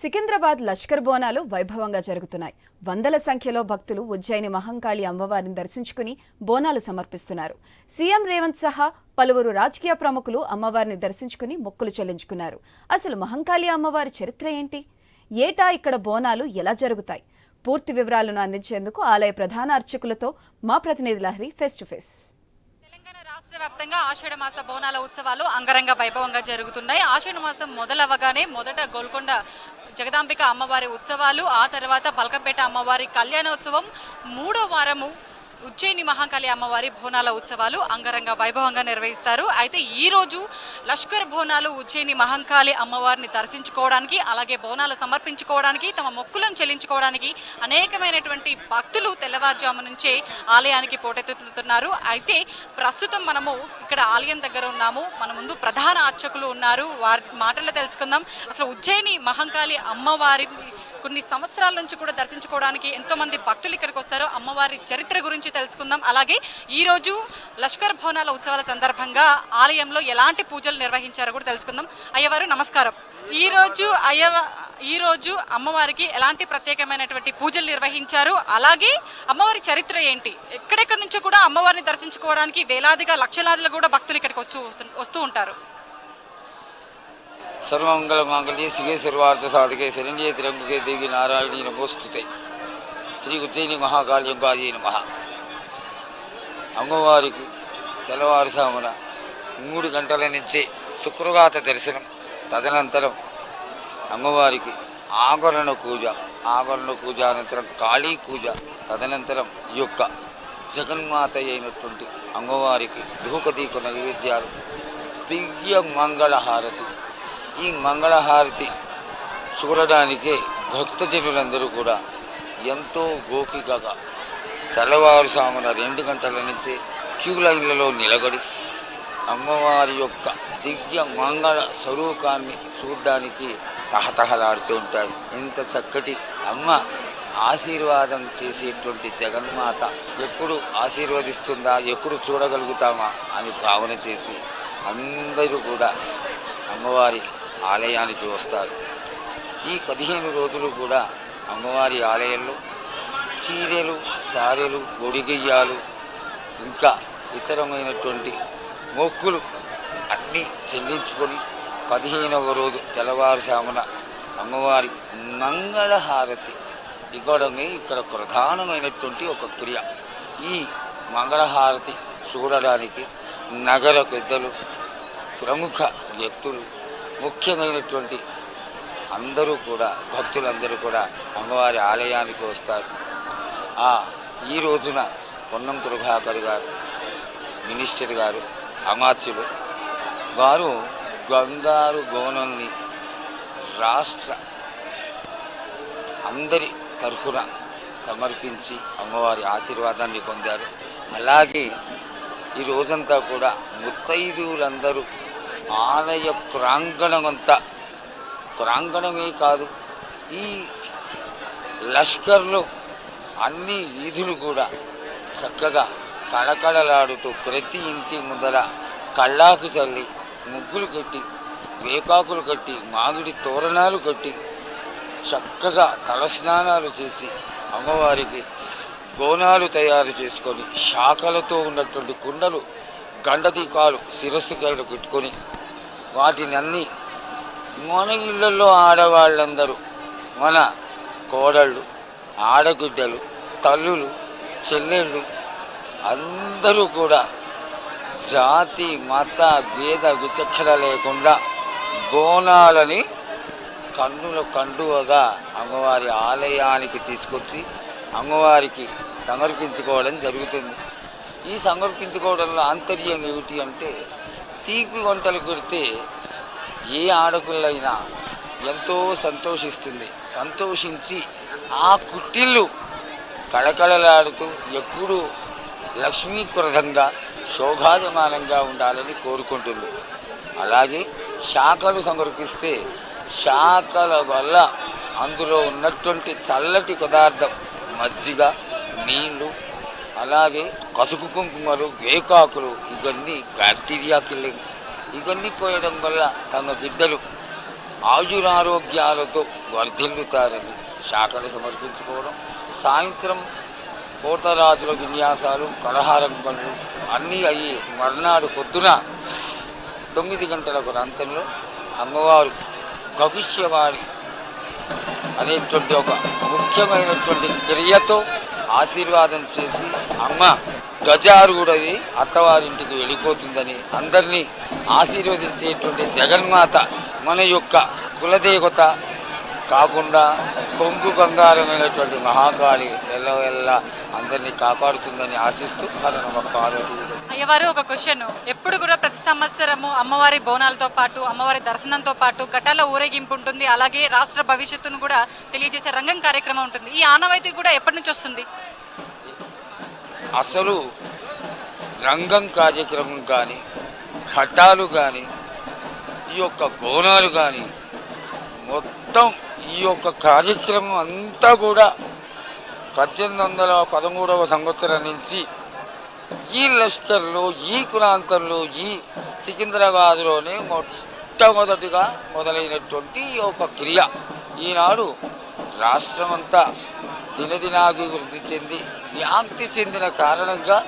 సికింద్రాబాద్ లష్కర్ బోనాలు వైభవంగా జరుగుతున్నాయి. వందల సంఖ్యలో భక్తులు ఉజ్జయిని మహంకాళి అమ్మవారిని దర్శించుకుని బోనాలు సమర్పిస్తున్నారు. సీఎం రేవంత్ సహా పలువురు రాజకీయ ప్రముఖులు అమ్మవారిని దర్శించుకుని మొక్కులు చెల్లించుకున్నారు. అసలు మహంకాళి అమ్మవారి చరిత్ర ఏంటి? ఏటా ఇక్కడ బోనాలు ఎలా జరుగుతాయి? పూర్తి వివరాలను అందించేందుకు ఆలయ ప్రధాన అర్చకులతో మా ప్రతినిధి Lahari face to face. Telangana రాష్ట్ర వ్యాప్తంగా ఆషాఢ మాస బోనాల ఉత్సవాలు అంగరంగ వైభవంగా జరుగుతున్నాయి. ఆషాఢ మాసం మొదలవగానే మొదట గోల్కొండ జగదాంబిక అమ్మవారి ఉత్సవాలు ఆ తర్వాత బల్కంపేట అమ్మవారి కళ్యాణోత్సవం మూడో వారము ఉజ్జయిని మహాకాళి అమ్మవారి బోనాల ఉత్సవాలు అంగరంగ వైభవంగా నిర్వహిస్తారు. అయితే ఈరోజు లష్కర్ బోనాలు ఉజ్జయిని మహంకాళి అమ్మవారిని దర్శించుకోవడానికి అలాగే బోనాలు సమర్పించుకోవడానికి తమ మొక్కులను చెల్లించుకోవడానికి అనేకమైనటువంటి భక్తులు తెల్లవారుజాము నుంచే ఆలయానికి పోటెత్తుతున్నారు. అయితే ప్రస్తుతం మనము ఇక్కడ ఆలయం దగ్గర ఉన్నాము. మన ముందు ప్రధాన అర్చకులు ఉన్నారు. వారి మాటలు తెలుసుకుందాం. అసలు ఉజ్జయిని మహంకాళి అమ్మవారి కొన్ని సంవత్సరాల నుంచి కూడా దర్శించుకోవడానికి ఎంతో మంది భక్తులు ఇక్కడికి వస్తారు అమ్మవారి చరిత్ర గురించి తెలుసుకుందాం. అలాగే ఈరోజు లష్కర్ భవనాల ఉత్సవాల సందర్భంగా ఆలయంలో ఎలాంటి పూజలు నిర్వహించారో కూడా తెలుసుకుందాం. అయ్యవారు నమస్కారం. ఈరోజు అయ్యవ ఈరోజు అమ్మవారికి ఎలాంటి ప్రత్యేకమైనటువంటి పూజలు నిర్వహించారు? అలాగే అమ్మవారి చరిత్ర ఏంటి? ఎక్కడెక్కడి నుంచో కూడా అమ్మవారిని దర్శించుకోవడానికి వేలాదిగా లక్షలాదిలో కూడా భక్తులు ఇక్కడికి వస్తూ వస్తూ ఉంటారు. సర్వమంగళ మాంగళ్యే శివే సర్వార్థ సాధకే శరణ్యే తిరంగుకే దేవి నారాయణీ నమోస్తుతే. శ్రీ ఉజ్జయిని మహాకాళ్యంగాజీ నమ. అమ్మవారికి తెల్లవారుసామున మూడు గంటల నుంచి శుక్రవాత దర్శనం తదనంతరం అమ్మవారికి ఆభరణ పూజ ఆభరణ పూజ అనంతరం కాళీ పూజ తదనంతరం ఈ యొక్క జగన్మాత అయినటువంటి అమ్మవారికి ధూపదీప నైవేద్యాలు దివ్య మంగళహారతి ఈ మంగళహారతి చూడడానికే భక్తజనులందరూ కూడా ఎంతో గోపికగా తెల్లవారుసామున రెండు గంటల నుంచి క్యూ లైన్లలో నిలబడి అమ్మవారి యొక్క దివ్య మంగళ స్వరూపాన్ని చూడడానికి తహతహలాడుతూ ఉంటారు. ఇంత చక్కటి అమ్మ ఆశీర్వాదం చేసేటువంటి జగన్మాత ఎప్పుడు ఆశీర్వదిస్తుందా ఎప్పుడు చూడగలుగుతామా అని భావన చేసి అందరూ కూడా అమ్మవారి ఆలయానికి వస్తారు. ఈ పదిహేను రోజులు కూడా అమ్మవారి ఆలయంలో చీరెలు సారెలు గొడిగెయ్యాలు ఇంకా ఇతరమైనటువంటి మొక్కులు అన్నీ చెల్లించుకొని పదిహేనవ రోజు తెల్లవారుజామున అమ్మవారి మంగళహారతి ఇవ్వడమే ఇక్కడ ప్రధానమైనటువంటి ఒక క్రియ. ఈ మంగళహారతి చూడడానికి నగర పెద్దలు ప్రముఖ వ్యక్తులు ముఖ్యమైనటువంటి అందరూ కూడా భక్తులందరూ కూడా అమ్మవారి ఆలయానికి వస్తారు. ఈ రోజున పొన్నం ప్రభాకర్ గారు మినిస్టర్ గారు అమాత్యులు వారు బంగారు గోనల్ని రాష్ట్ర అందరి తరఫున సమర్పించి అమ్మవారి ఆశీర్వాదాన్ని పొందారు. అలాగే ఈ రోజంతా కూడా ముత్తైదువులందరూ ఆలయ ప్రాంగణమంతా. ప్రాంగణమే కాదు ఈ లష్కర్లో అన్ని వీధులు కూడా చక్కగా కళకళలాడుతూ ప్రతి ఇంటి ముందర కళ్ళాకు చల్లి ముగ్గులు కట్టి వేకాకులు కట్టి మామిడి తోరణాలు కట్టి చక్కగా తలస్నానాలు చేసి అమ్మవారికి గోనాలు తయారు చేసుకొని శాఖలతో ఉన్నటువంటి కుండలు గండదీపాలు కళ్ళు పెట్టుకొని వాటిని అన్ని మన ఇళ్ళల్లో ఆడవాళ్ళందరూ మన కోడళ్ళు ఆడబిడ్డలు తల్లులు చెల్లెళ్ళు అందరూ కూడా జాతి మత భేద విచక్షణ లేకుండా బోనాలని కన్నుల కండువగా అమ్మవారి ఆలయానికి తీసుకొచ్చి అమ్మవారికి సమర్పించుకోవడం జరుగుతుంది. ఈ సమర్పించుకోవడంలో ఆంతర్యం ఏమిటి అంటే తీపి వంటలు కుడితే ఏ ఆడపిల్లైనా ఎంతో సంతోషిస్తుంది. సంతోషించి ఆ కుట్టిళ్ళు కళకళలాడుతూ ఎప్పుడూ లక్ష్మీకృతంగా శోభాజమానంగా ఉండాలని కోరుకుంటుంది. అలాగే శాఖలు సమర్పిస్తే శాఖల వల్ల అందులో ఉన్నటువంటి చల్లటి పదార్థం మజ్జిగ నీళ్ళు అలాగే కసుకు కుంకుమలు వేకాకులు ఇవన్నీ బ్యాక్టీరియా కిల్లింగ్ ఇవన్నీ పోయడం వల్ల తమ బిడ్డలు ఆయురారోగ్యాలతో వర్ధిల్లుతారని శాఖలు సమర్పించుకోవడం సాయంత్రం కోటరాజుల విన్యాసాలు కలహారం పనులు అన్నీ అయ్యి మర్నాడు పొద్దున తొమ్మిది గంటల ప్రాంతంలో అమ్మవారు భవిష్యవారి అనేటువంటి ఒక ముఖ్యమైనటువంటి క్రియతో ఆశీర్వాదం చేసి అమ్మ గజారుగుడది అత్తవారింటికి వెళ్ళిపోతుందని అందరినీ ఆశీర్వదించేటువంటి జగన్మాత మన యొక్క కులదేవత కాకుండా కొంగు బంగారమైనటువంటి మహాకాళి ఎల్లవెల్ల అందరినీ కాపాడుతుందని ఆశిస్తూ హర పార్వతీ అయ్యవారు ఒక క్వశ్చన్. ఎప్పుడు కూడా ప్రతి సంవత్సరము అమ్మవారి బోనాలతో పాటు అమ్మవారి దర్శనంతో పాటు ఘటాల ఊరేగింపు ఉంటుంది. అలాగే రాష్ట్ర భవిష్యత్తును కూడా తెలియజేసే రంగం కార్యక్రమం ఉంటుంది. ఈ ఆనవాయితీ కూడా ఎప్పటి నుంచి వస్తుంది? అసలు రంగం కార్యక్రమం కానీ ఘటాలు కానీ ఈ యొక్క బోనాలు కానీ మొత్తం ఈ యొక్క కార్యక్రమం అంతా కూడా పద్దెనిమిది వందల పదమూడవ సంవత్సరం నుంచి ఈ లష్కర్లు ఈ ప్రాంతంలో ఈ సికింద్రాబాద్లోనే మొట్టమొదటిగా మొదలైనటువంటి ఒక క్రియ. ఈనాడు రాష్ట్రమంతా దినదినాభివృద్ధి చెంది వ్యాప్తి చెందిన కారణంగా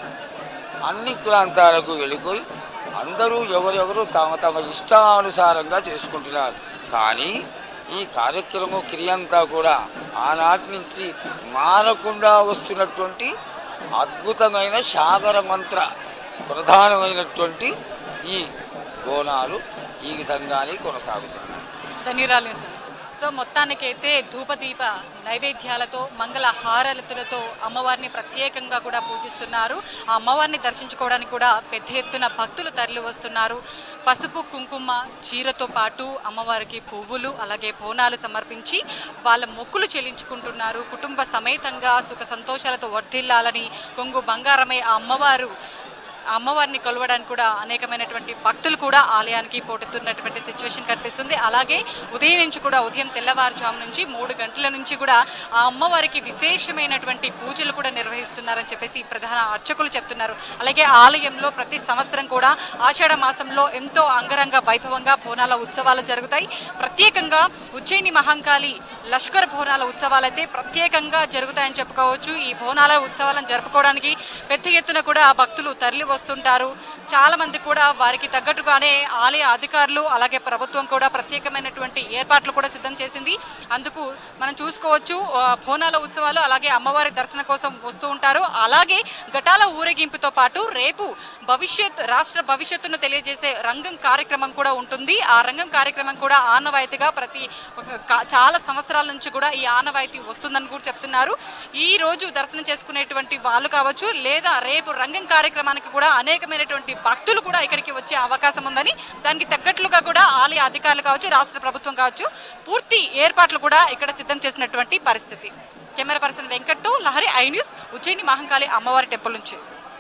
అన్ని ప్రాంతాలకు వెళ్ళిపోయి అందరూ ఎవరెవరు తమ తమ ఇష్టానుసారంగా చేసుకుంటున్నారు. కానీ ఈ కార్యక్రమం క్రియ అంతా కూడా ఆనాటి నుంచి మారకుండా వస్తున్నటువంటి అద్భుతమైన సాగర మంత్ర ప్రధానమైనటువంటి ఈ బోనాలు ఈ విధంగానే కొనసాగుతున్నాయి. ధన్యవాదాలు సార్. సో మొత్తానికైతే ధూపదీప నైవేద్యాలతో మంగళ హారతులతో అమ్మవారిని ప్రత్యేకంగా కూడా పూజిస్తున్నారు. ఆ అమ్మవారిని దర్శించుకోవడానికి కూడా పెద్ద ఎత్తున భక్తులు తరలి వస్తున్నారు. పసుపు కుంకుమ చీరతో పాటు అమ్మవారికి పువ్వులు అలాగే బోనాలు సమర్పించి వాళ్ళ మొక్కులు చెల్లించుకుంటున్నారు. కుటుంబ సమేతంగా సుఖ సంతోషాలతో వర్ధిల్లాలని కొంగు బంగారమే ఆ అమ్మవారు అమ్మవారిని కొలవడానికి కూడా అనేకమైనటువంటి భక్తులు కూడా ఆలయానికి పోటెత్తున్నటువంటి సిచ్యువేషన్ కనిపిస్తుంది. అలాగే ఉదయం నుంచి కూడా ఉదయం తెల్లవారుజాము నుంచి మూడు గంటల నుంచి కూడా ఆ అమ్మవారికి విశేషమైనటువంటి పూజలు కూడా నిర్వహిస్తున్నారని చెప్పేసి ప్రధాన అర్చకులు చెప్తున్నారు. అలాగే ఆలయంలో ప్రతి సంవత్సరం కూడా ఆషాఢ మాసంలో ఎంతో అంగరంగ వైభవంగా బోనాల ఉత్సవాలు జరుగుతాయి. ప్రత్యేకంగా ఉజ్జయిని మహంకాళి లష్కర్ బోనాల ఉత్సవాలు అయితే ప్రత్యేకంగా జరుగుతాయని చెప్పుకోవచ్చు. ఈ బోనాల ఉత్సవాలను జరుపుకోవడానికి పెద్ద ఎత్తున కూడా భక్తులు తరలి వస్తుంటారు. చాలా మంది కూడా వారికి తగ్గట్టుగానే ఆలయ అధికారులు అలాగే ప్రభుత్వం కూడా ప్రత్యేకమైనటువంటి ఏర్పాట్లు కూడా సిద్ధం చేసింది. అందుకు మనం చూసుకోవచ్చు బోనాల ఉత్సవాలు అలాగే అమ్మవారి దర్శనం కోసం వస్తూ ఉంటారు. అలాగే ఘటాల ఊరేగింపుతో పాటు రేపు భవిష్యత్ రాష్ట్ర భవిష్యత్తును తెలియజేసే రంగం కార్యక్రమం కూడా ఉంటుంది. ఆ రంగం కార్యక్రమం కూడా ఆనవాయితీగా ప్రతి చాలా సంవత్సరాల నుంచి కూడా ఈ ఆనవాయితీ వస్తుందని కూడా చెప్తున్నారు. ఈ రోజు దర్శనం చేసుకునేటువంటి వాళ్ళు కావచ్చు లేదా రేపు రంగం కార్యక్రమానికి కూడా అనేకమైనటువంటి భక్తులు కూడా ఇక్కడికి వచ్చే అవకాశం ఉందని దానికి తగ్గట్లుగా కూడా ఆలయ అధికారులు కావచ్చు రాష్ట్ర ప్రభుత్వం కావచ్చు పూర్తి ఏర్పాట్లు కూడా ఇక్కడ సిద్ధం చేసినటువంటి పరిస్థితి. కెమెరా పర్సన్ వెంకట్తో లహరి ఐ న్యూస్ ఉజ్జయిని మహంకాళి అమ్మవారి టెంపుల్ నుంచి.